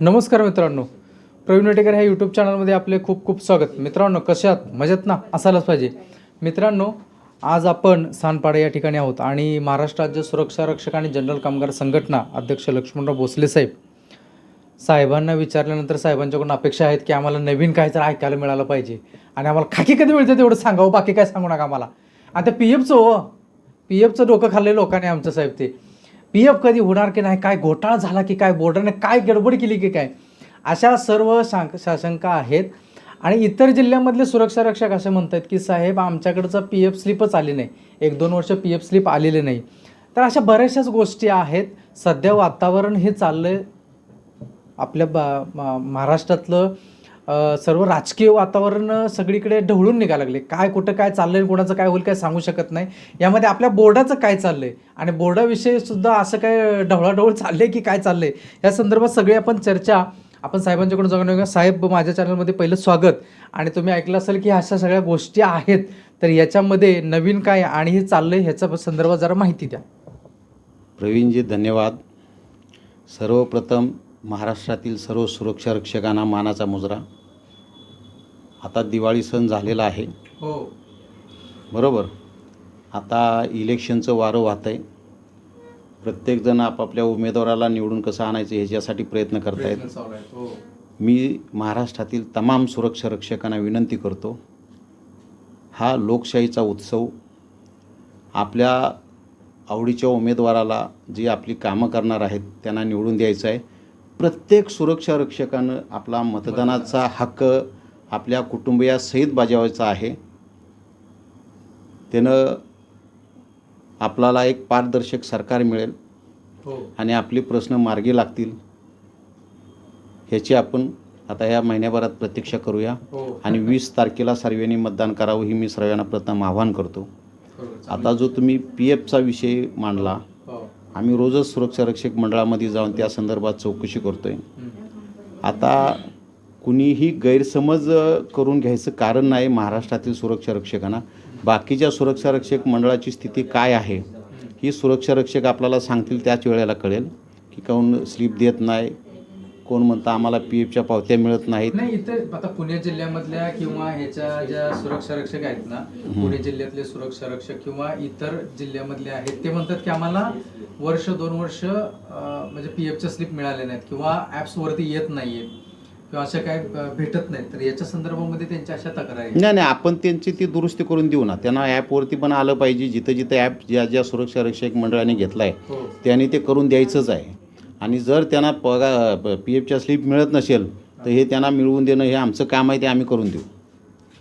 नमस्कार मित्रांनो. प्रवीण वटेकर ह्या यूट्यूब चॅनलमध्ये आपले खूप खूप स्वागत. मित्रांनो कशात मजेत ना? असायलाच पाहिजे. मित्रांनो आज आपण सानपाडा या ठिकाणी आहोत आणि महाराष्ट्र राज्य सुरक्षा रक्षक आणि जनरल कामगार संघटना अध्यक्ष लक्ष्मणराव भोसले साहेब. साहेबांना विचारल्यानंतर साहेबांच्याकडून अपेक्षा आहेत की आम्हाला नवीन काहीतरी ऐकायला मिळालं पाहिजे? आणि आम्हाला खाकी कधी मिळते तेवढं सांगावं? बाकी काय सांगू नका आम्हाला. आता पी एफचं हो. पी एफचं डोकं खाल्ले लोकांनी आमचं साहेब ते. पी एफ कधी होणार की नाही काय घोटाळा झाला की काय बोर्डाने काय गडबड केली की काय अशा सर्व शांक शाशंका आहेत. आणि इतर जिल्ह्यामधले सुरक्षा रक्षक असे म्हणतात की साहेब आमच्याकडचं पी एफ स्लिपच आली नाही. एक दोन वर्ष पी एफ स्लिप आलेले नाही. तर अशा बऱ्याचशाच गोष्टी आहेत. सध्या वातावरण हे चाललं आहे आपल्या बा महाराष्ट्रातलं. सर्व राजकीय वातावरण सगळीकडे ढवळून निघायला लागले. काय कुठं काय चाललंय कोणाचं काय होईल काय सांगू शकत नाही. यामध्ये आपल्या बोर्डाचं काय चाललंय? आणि बोर्डाविषयी सुद्धा असं काय ढवळाढवळ चाललंय की काय चाललंय? या संदर्भात सगळी आपण चर्चा आपण साहेबांच्याकडून जाऊन घेऊया. साहेब माझ्या चॅनलमध्ये पहिलं स्वागत. आणि तुम्ही ऐकलं असेल की अशा सगळ्या गोष्टी आहेत. तर याच्यामध्ये नवीन काय आणि हे चाललंय ह्याच्या संदर्भात जरा माहिती द्या. प्रवीणजी धन्यवाद. सर्वप्रथम महाराष्ट्रातील सर्व सुरक्षा रक्षकांना मानाचा मुजरा. आता दिवाळी सण झालेला आहे. हो. बरोबर. आता इलेक्शनचं वारं वाहत आहे प्रत्येकजण आपापल्या उमेदवाराला निवडून कसं आणायचं ह्याच्यासाठी प्रयत्न करतायत. हो. मी महाराष्ट्रातील तमाम सुरक्षा रक्षकांना विनंती करतो हा लोकशाहीचा उत्सव आपल्या आवडीच्या उमेदवाराला जी आपली कामं करणार आहेत त्यांना निवडून द्यायचं आहे. प्रत्येक सुरक्षा रक्षकानं आपला मतदानाचा हक्क आपल्या कुटुंबियासहित बजावायचा आहे. त्यानं आपल्याला एक पारदर्शक सरकार मिळेल. हो. आणि आपले प्रश्न मार्गी लागतील. ह्याची आपण आता ह्या महिन्याभरात प्रतीक्षा करूया. हो. आणि वीस तारखेला सर्वांनी मतदान करावं ही मी सर्वांना प्रथम आवाहन करतो. आता जो तुम्ही पी एफचा विषय मांडला हो. आम्ही रोजच सुरक्षा रक्षक मंडळामध्ये जाऊन त्या संदर्भात चौकशी करतोय. आता कुणीही गैरसमज करून घ्यायचं कारण नाही महाराष्ट्रातील सुरक्षा रक्षकांना. बाकीच्या सुरक्षा रक्षक मंडळाची स्थिती काय आहे ही सुरक्षा रक्षक आपल्याला सांगतील त्याच वेळेला कळेल की कोण स्लिप देत नाही कोण म्हणतं आम्हाला पी एफच्या पावत्या मिळत नाहीत. नाही इथे आता पुणे जिल्ह्यामधल्या किंवा ह्याच्या ज्या सुरक्षा रक्षक आहेत ना पुणे जिल्ह्यातले सुरक्षा रक्षक किंवा इतर जिल्ह्यामधले आहेत ते म्हणतात की आम्हाला वर्ष दोन वर्ष म्हणजे पी एफच्या स्लिप मिळाले नाहीत किंवा ऍप्स वरती येत नाहीयेत. किंवा अशा काय भेटत नाहीत. तर याच्या संदर्भामध्ये त्यांच्या अशा तक्रारी. नाही नाही आपण त्यांची ती दुरुस्ती करून देऊ ना. त्यांना ॲपवरती पण आलं पाहिजे. जिथं जिथं ॲप ज्या ज्या सुरक्षा रक्षक मंडळाने घेतला आहे हो. त्यांनी ते करून द्यायचंच आहे. आणि जर त्यांना पगार पी एफच्या स्लिप मिळत नसेल तर हे त्यांना मिळवून देणं हे आमचं काम आहे ते आम्ही करून देऊ.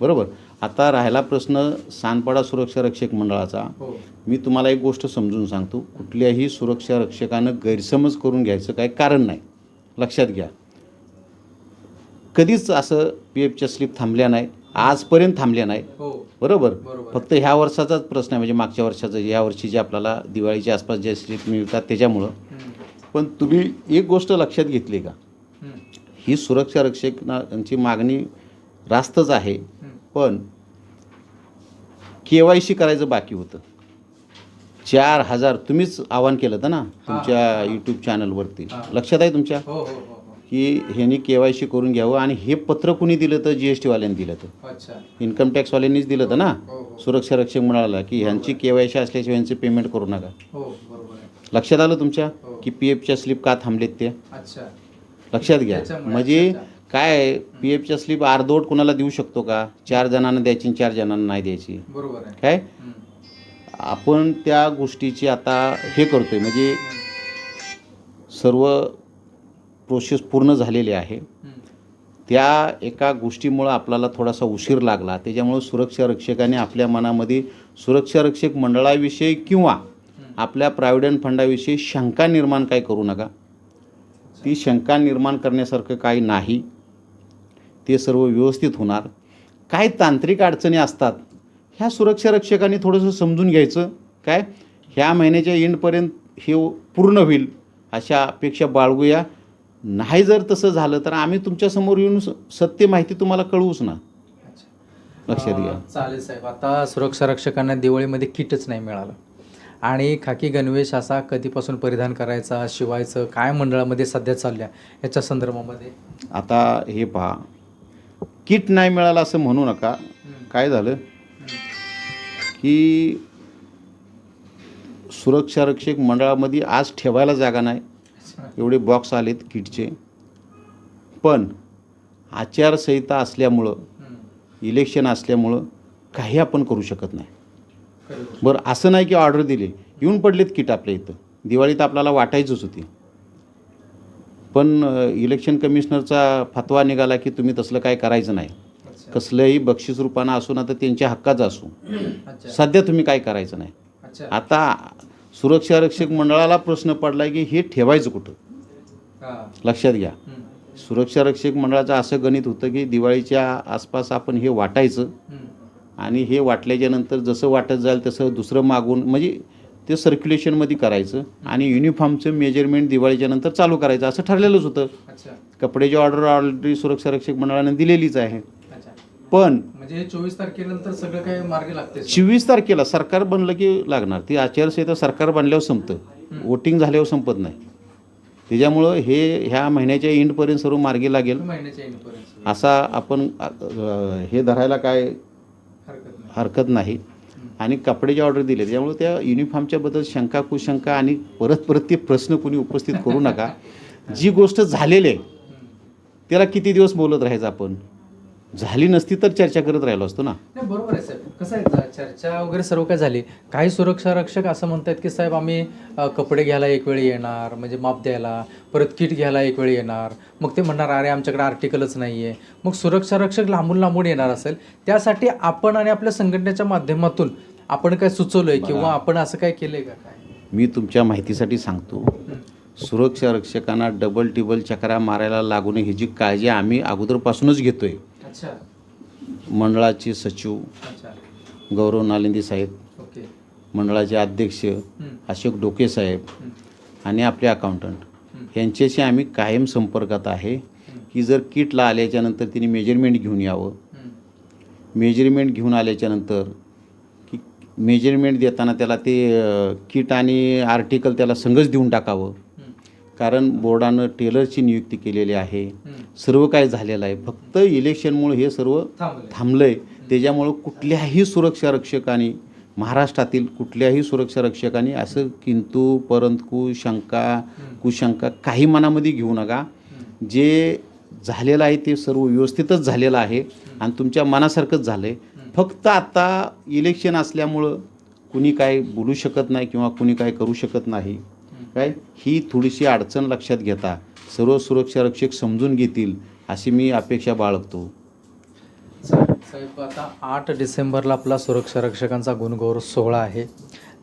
बरोबर? आता राहिला प्रश्न सानपाडा सुरक्षा रक्षक मंडळाचा. हो. मी तुम्हाला एक गोष्ट समजून सांगतो. कुठल्याही सुरक्षा रक्षकानं गैरसमज करून घ्यायचं काही कारण नाही. लक्षात घ्या. कधीच असं पी एफच्या स्लिप थांबल्या नाही आजपर्यंत थांबल्या नाही हो. बरोबर. फक्त ह्या वर्षाचाच प्रश्न आहे. म्हणजे मागच्या वर्षाचं या वर्षी जे आपल्याला दिवाळीच्या आसपास जे स्लिप मिळतात त्याच्यामुळं. पण तुम्ही एक गोष्ट लक्षात घेतली का. ही सुरक्षा रक्षकांची मागणी रास्तच आहे. पण के वाय सी करायचं बाकी होतं. चार हजार तुम्हीच आवाहन केलं होतं ना? तुमच्या यूट्यूब चॅनलवरती. लक्षात आहे तुमच्या? हो हो. की ह्यांनी के वाय सी करून घ्यावं आणि हे पत्र कुणी दिलं तर जी एस टीवाल्यांनी दिलं तर इन्कम टॅक्सवाल्यांनीच दिलं होतं ना? हो हो सुरक्षा रक्षक म्हणाला की ह्यांची के वाय सी असल्याशिवाय यांचे पेमेंट करू नका. हो लक्षात आलं तुमच्या? हो. की पी एफच्या स्लिप का थांबलेत ते? लक्षात घ्या. म्हणजे. काय पी एफच्या स्लिप अर्धवट कुणाला देऊ शकतो का? चार जणांना द्यायची आणि चार जणांना नाही द्यायची. काय. आपण त्या गोष्टीची आता हे करतोय. म्हणजे सर्व प्रोसेस पूर्ण झालेली आहे. त्या एका गोष्टीमुळं आपल्याला थोडासा उशीर लागला. त्याच्यामुळं सुरक्षा रक्षकाने आपल्या मनामध्ये सुरक्षा रक्षक मंडळाविषयी किंवा आपल्या प्रायव्हिडंट फंडाविषयी शंका निर्माण काय करू नका. ती शंका निर्माण करण्यासारखं काही नाही. ते सर्व व्यवस्थित होणार. काय तांत्रिक अडचणी असतात. ह्या सुरक्षा रक्षकांनी थोडंसं समजून घ्यायचं. काय? ह्या महिन्याच्या एंडपर्यंत हे पूर्ण होईल अशा अपेक्षा बाळगूया. नाही जर तसं झालं तर आम्ही तुमच्यासमोर येऊन स- सत्य माहिती तुम्हाला कळवूच ना. लक्षात घ्या. चालेल साहेब. आता सुरक्षा रक्षकांना दिवाळीमध्ये किटच नाही मिळालं. आणि खाकी गणवेश असा कधीपासून परिधान करायचा शिवायचं काय मंडळामध्ये सध्या चालल्या याच्या संदर्भामध्ये? आता हे पहा. किट नाही मिळालं असं म्हणू नका. काय झालं? की सुरक्षा रक्षक मंडळामध्ये आज ठेवायला जागा नाही. एवढे बॉक्स आलेत किटचे. पण आचारसंहिता असल्यामुळं इलेक्शन असल्यामुळं काही आपण करू शकत नाही. बरं असं नाही की ऑर्डर दिली येऊन पडलेत किट आपल्या इथं. दिवाळीत आपल्याला वाटायचंच होती. पण इलेक्शन कमिशनरचा फतवा निघाला की तुम्ही तसलं काय करायचं नाही. कसलंही बक्षीस रूपानं असो ना तर त्यांच्या हक्काचं असो. सध्या तुम्ही काय करायचं नाही. आता सुरक्षा रक्षक मंडळाला प्रश्न पडला की हे ठेवायचं कुठं. लक्षात घ्या. सुरक्षा रक्षक मंडळाचं असं गणित होतं की दिवाळीच्या आसपास आपण हे वाटायचं. आणि हे वाटल्याच्या नंतर जसं वाटत जाईल तसं दुसरं मागून म्हणजे ते सर्क्युलेशनमध्ये करायचं आणि युनिफॉर्मचं मेजरमेंट दिवाळीच्या नंतर चालू करायचं असं ठरलेलंच होतं कपड्याची ऑर्डर ऑलरेडी सुरक्षा रक्षक मंडळाने दिलेलीच आहे पण म्हणजे चोवीस तारखेनंतर सगळं काय मार्गी लागते चोवीस तारखेला सरकार बनलं की लागणार. ती आचारसंहिता सरकार बनल्यावर संपतं. वोटिंग झाल्यावर संपत नाही. त्याच्यामुळं हे ह्या महिन्याच्या एंडपर्यंत सर्व मार्गी लागेल. महिन्याच्या एंडपर्यंत असा आपण हे धरायला काय हरकत नाही. हरकत नाही. आणि कपड्याची ऑर्डर दिले. त्यामुळे त्या युनिफॉर्मच्या बद्दल शंका कुशंका आणि परत परत ते प्रश्न कुणी उपस्थित करू नका. जी गोष्ट झालेली आहे त्याला किती दिवस बोलत राहायचं आपण? झाली नसती तर चर्चा करत राहिलो असतो ना. नाही बरोबर आहे साहेब. कसं आहे चर्चा वगैरे सर्व काय झाली. काही सुरक्षा रक्षक असं म्हणतात की साहेब आम्ही अ, कपडे घ्यायला एक वेळी येणार म्हणजे माप द्यायला परत किट घ्यायला एक वेळी येणार. मग ते म्हणणार अरे आमच्याकडे आर्टिकलच नाही आहे मग सुरक्षा रक्षक लांबून लांबून येणार असेल. त्यासाठी आपण आणि आपल्या संघटनेच्या माध्यमातून आपण काय सुचवलंय किंवा आपण असं काय केलंय का काय? मी तुमच्या माहितीसाठी सांगतो. सुरक्षा रक्षकांना डबल टिबल चकरा मारायला लागू नये ह्याची काळजी आम्ही अगोदरपासूनच घेतोय अच्छा मंडळाचे सचिव अच्छा गौरव नालिंदी साहेब ओके मंडळाचे अध्यक्ष. अशोक डोके साहेब. आणि आपले अकाउंटंट यांच्याशी आम्ही कायम संपर्कात आहे की जर किटला आल्याच्यानंतर तिने मेजरमेंट घेऊन यावं. मेजरमेंट घेऊन आल्याच्यानंतर की मेजरमेंट देताना त्याला ते अ, किट आणि आर्टिकल त्याला संगच देऊन टाकावं. कारण बोर्डानं टेलरची नियुक्ती केलेली आहे. सर्व काय झालेलं आहे. फक्त इलेक्शनमुळे हे सर्व. थांबलं आहे त्याच्यामुळं कुठल्याही सुरक्षा रक्षकांनी महाराष्ट्रातील कुठल्याही सुरक्षा रक्षकांनी असं किंतु परंतु शंका कुशंका काही मनामध्ये घेऊ नका. जे झालेलं आहे ते सर्व व्यवस्थितच झालेलं आहे आणि तुमच्या मनासारखंच झालं आहे फक्त आता इलेक्शन असल्यामुळं कुणी काय बोलू शकत नाही किंवा कुणी काय करू शकत नाही. काय? ही थोडीशी अडचण लक्षात घेता. सर्व सुरक्षा रक्षक समजून घेतील अशी मी अपेक्षा बाळगतो. साहेब आता आठ डिसेंबरला आपला सुरक्षा रक्षकांचा गुणगौरव सोहळा आहे.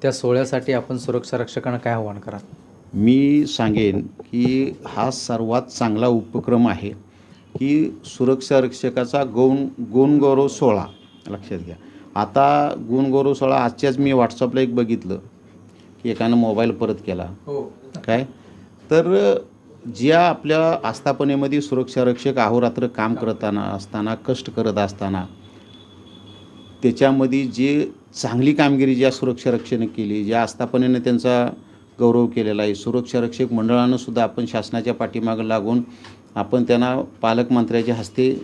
त्या सोहळ्यासाठी आपण सुरक्षा रक्षकांना काय आव्हान करा मी सांगेन की हा सर्वात चांगला उपक्रम आहे की सुरक्षा रक्षकाचा गौण गुणगौरव सोहळा. लक्षात घ्या. आता गुणगौरव सोहळा आजच्याच मी व्हॉट्सअपला एक बघितलं. की एकानं मोबाईल परत केला. हो. काय? तर ज्या आपल्या आस्थापनेमध्ये सुरक्षा रक्षक अहोरात्र काम करताना असताना कष्ट करत असताना त्याच्यामध्ये जे चांगली कामगिरी ज्या सुरक्षा रक्षेनं केली ज्या आस्थापनेनं त्यांचा गौरव केलेला आहे सुरक्षा रक्षक मंडळानं सुद्धा आपण शासनाच्या पाठीमागं लागून आपण त्यांना पालकमंत्र्याच्या हस्ते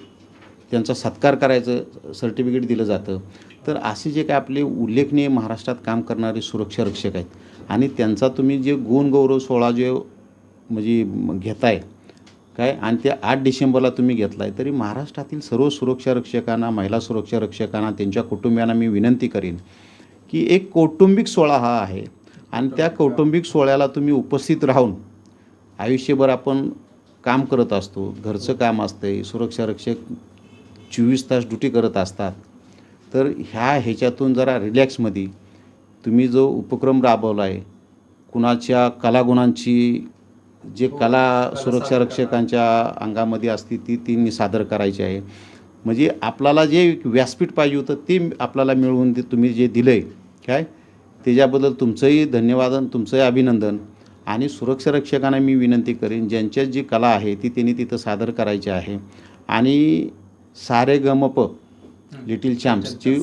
त्यांचा सत्कार करायचं सर्टिफिकेट दिलं जातं. तर असे जे काय आपले उल्लेखनीय महाराष्ट्रात काम करणारे सुरक्षा रक्षक आहेत आणि त्यांचा तुम्ही जे गुणगौरव सोहळा जे म्हणजे घेताय काय? आणि ते आठ डिसेंबरला तुम्ही घेतलाय तरी महाराष्ट्रातील सर्व सुरक्षा रक्षकांना महिला सुरक्षा रक्षकांना त्यांच्या कुटुंबियांना मी विनंती करीन की एक कौटुंबिक सोहळा हा आहे. आणि त्या कौटुंबिक सोहळ्याला तुम्ही उपस्थित राहून आयुष्यभर आपण काम करत असतो घरचं काम असतंय सुरक्षा रक्षक चोवीस तास ड्युटी करत असतात. तर ह्या ह्याच्यातून जरा रिलॅक्समध्ये तुम्ही जो उपक्रम राबवला आहे कुणाच्या कलागुणांची जे कला सुरक्षा रक्षकांच्या अंगामध्ये असते ती ती सादर करायची आहे. म्हणजे आपल्याला जे व्यासपीठ पाहिजे होतं ते आपल्याला मिळवून ते तुम्ही जे दिलं आहे काय? त्याच्याबद्दल तुमचंही धन्यवाद आणि तुमचंही अभिनंदन. आणि सुरक्षा रक्षकांना मी विनंती करेन ज्यांच्यात जी कला आहे ती त्यांनी तिथं सादर करायची आहे. आणि सारे गमप लिटिल चॅम्प्सची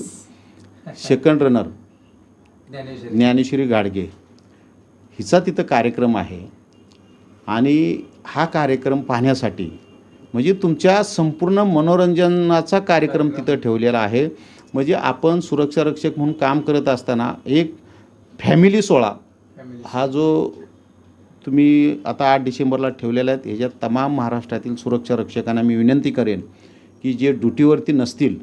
सेकंड रनर ज्ञानेश्वरी. गाडगे. हिचा तिथं कार्यक्रम आहे. आणि हा कार्यक्रम पाहण्यासाठी म्हणजे तुमच्या संपूर्ण मनोरंजनाचा कार्यक्रम तिथं ठेवलेला आहे. म्हणजे आपण सुरक्षा रक्षक म्हणून काम करत असताना एक फॅमिली सोहळा. हा जो तुम्ही आता आठ डिसेंबरला ठेवलेला आहे ह्याच्यात तमाम महाराष्ट्रातील सुरक्षा रक्षकांना मी विनंती करेन की जे ड्युटीवरती नसतील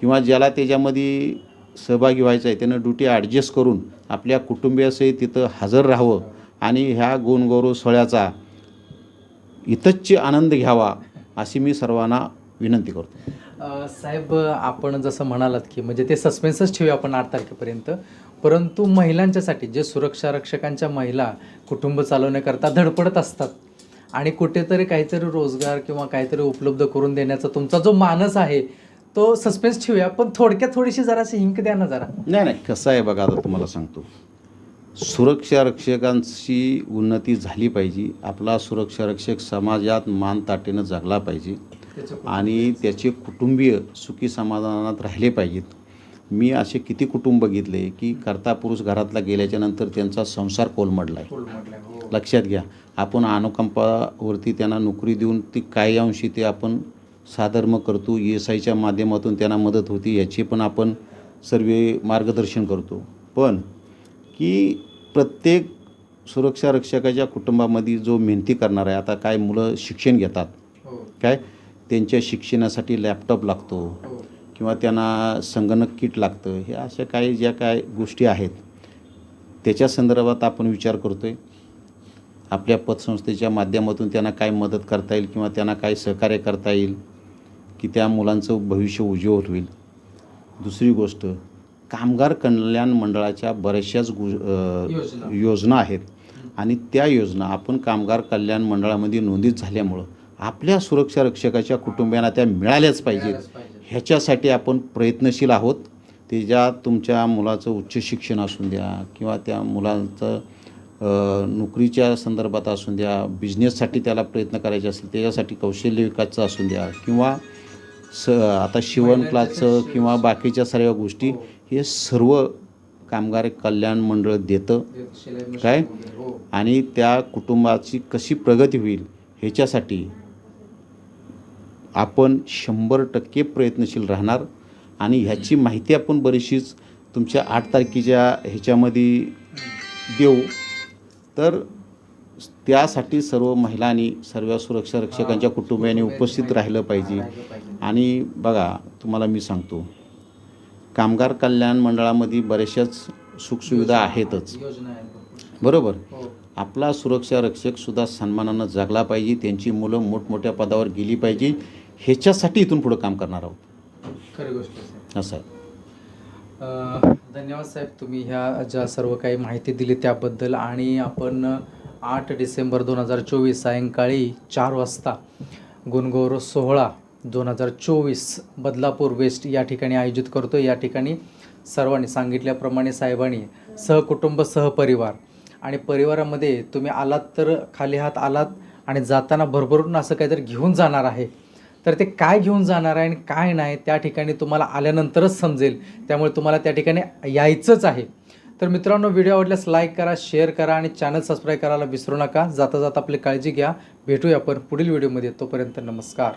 किंवा ज्याला त्याच्यामध्ये सहभागी व्हायचं आहे त्यानं ड्युटी ॲडजस्ट करून आपल्या कुटुंबियासही तिथं हजर राहावं आणि ह्या गुणगौरव सोहळ्याचा इतच्च आनंद घ्यावा अशी मी सर्वांना विनंती करतो. साहेब आपण जसं म्हणालात की म्हणजे ते सस्पेन्सच ठेवूया आपण आठ तारखेपर्यंत. परंतु महिलांच्यासाठी जे सुरक्षा रक्षकांच्या महिला कुटुंब चालवण्याकरता धडपडत असतात आणि कुठेतरी काहीतरी रोजगार किंवा काहीतरी उपलब्ध करून देण्याचा तुमचा जो मानस आहे तो सस्पेन्स ठेवूया पण थोडक्यात थोडीशी जराशी हिंक द्या ना जरा. नाही नाही कसं आहे बघा आता तुम्हाला सांगतो. सुरक्षा रक्षकांची उन्नती झाली पाहिजे. आपला सुरक्षा रक्षक समाजात मान ताटेनं जगला पाहिजे. आणि त्याचे कुटुंबीय सुखी समाधानात राहिले पाहिजेत. मी असे किती कुटुंब बघितले की करता पुरुष घरातला गेल्याच्यानंतर त्यांचा संसार कोलमडला आहे लक्षात घ्या आपण अनुकंपावरती त्यांना नोकरी देऊन ती काही अंशी ते आपण साधर्म करतो. ई एस आयच्या माध्यमातून त्यांना मदत होती याची पण आपण सर्व मार्गदर्शन करतो. पण की प्रत्येक सुरक्षा रक्षकाच्या कुटुंबामध्ये जो मेहनती करणार आहे आता काय मुलं शिक्षण घेतात काय? त्यांच्या शिक्षणासाठी लॅपटॉप लागतो किंवा त्यांना संगणक किट लागतं. हे अशा काही ज्या काय गोष्टी आहेत त्याच्या संदर्भात आपण विचार करतो आहे आपल्या पतसंस्थेच्या माध्यमातून त्यांना काय मदत करता येईल किंवा त्यांना काय सहकार्य करता येईल की त्या मुलांचं भविष्य उज्ज्वल होईल. दुसरी गोष्ट कामगार कल्याण मंडळाच्या बऱ्याचशाच गु योजना. आहेत. आणि त्या योजना आपण कामगार कल्याण मंडळामध्ये नोंदीत झाल्यामुळं आपल्या सुरक्षा रक्षकाच्या कुटुंबियांना त्या मिळाल्याच पाहिजेत. ह्याच्यासाठी आपण प्रयत्नशील आहोत. त्याच्यात तुमच्या मुलाचं उच्च शिक्षण असून द्या किंवा त्या मुलांचं नोकरीच्या संदर्भात असून द्या बिझनेससाठी त्याला प्रयत्न करायचे असेल त्याच्यासाठी कौशल्य विकासचं असून द्या किंवा स आता शिवण क्लासचं किंवा बाकीच्या सर्व गोष्टी हे सर्व कामगार कल्याण मंडळ देतं. काय? आणि त्या कुटुंबाची कशी प्रगती होईल ह्याच्यासाठी आपण शंभर टक्के प्रयत्नशील राहणार. आणि ह्याची माहिती आपण बरीचशीच तुमच्या आठ तारखेच्या ह्याच्यामध्ये देऊ. तर त्यासाठी सर्व महिलांनी सर्व सुरक्षा रक्षकांच्या कुटुंबियांनी उपस्थित राहिलं पाहिजे. आणि बघा तुम्हाला मी सांगतो कामगार कल्याण मंडळामध्ये बऱ्याचशाच सुखसुविधा आहेतच. बरोबर? हो. आपला सुरक्षा रक्षकसुद्धा सन्मानानं जगला पाहिजे त्यांची मुलं मोठमोठ्या पदावर गेली पाहिजे ह्याच्यासाठी इथून पुढं काम करणार आहोत. खरी गोष्ट. असं आहे. धन्यवाद साहेब तुम्ही ह्या ज्या सर्व काही माहिती दिली त्याबद्दल आणि आपण आठ डिसेंबर दोन हजार चोवीस सायंकाळी चार वाजता गुणगौरव सोहळा दोन हजार चोवीस बदलापूर वेस्ट या ठिकाणी आयोजित करतो या ठिकाणी सर्वांनी सांगितल्याप्रमाणे साहेबांनी सहकुटुंब सहपरिवार आणि परिवारामध्ये तुम्ही आलात तर खाली हात आलात आणि जाताना भरभरून असं काहीतरी घेऊन जाणार आहे. तर ते काय घेऊन जाणार आहे आणि काय नाही त्या ठिकाणी तुम्हाला आल्यानंतरच समजेल. त्यामुळे तुम्हाला त्या ठिकाणी यायचंच आहे. तर मित्रांनो व्हिडिओ आवडल्यास लाईक करा शेअर करा आणि चॅनल सबस्क्राईब करायला विसरू नका. जाता जाता आपली काळजी घ्या. भेटूया आपण पुढील व्हिडिओमध्ये तोपर्यंत नमस्कार.